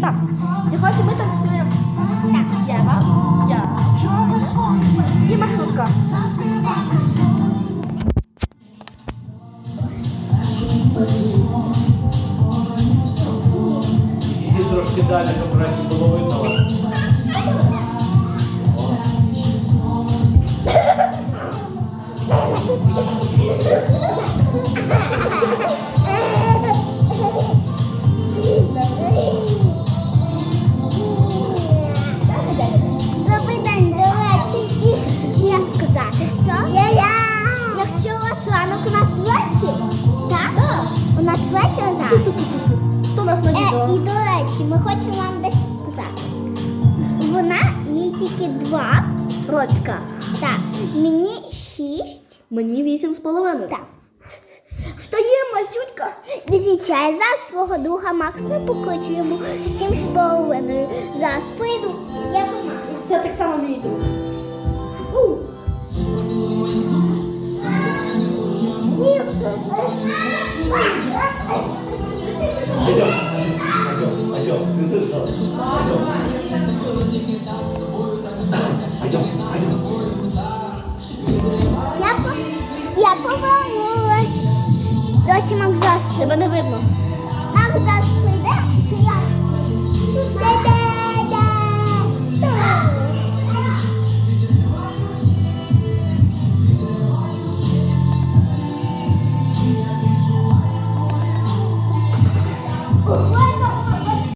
Так, сьогодні ми танцюємо. Так, Єва, я і маршрутка. Іди трошки далі, щоб краще було видно. вас. У зараз. Хто нас на Е, і до речі, ми хочемо вам дещо сказати. Вона їй тільки два, Родька. так, мені шість. Мені вісім з половиною. Так. Встаємо, Масютка. Дивіться, я зараз свого друга Макса покличу йому сім з половиною. Зараз прийду, я по Макса. Це так само мій друг. Я, по... я повернулась. Дочі Макзас. Тебе не видно. Макзас прийде, то я. What?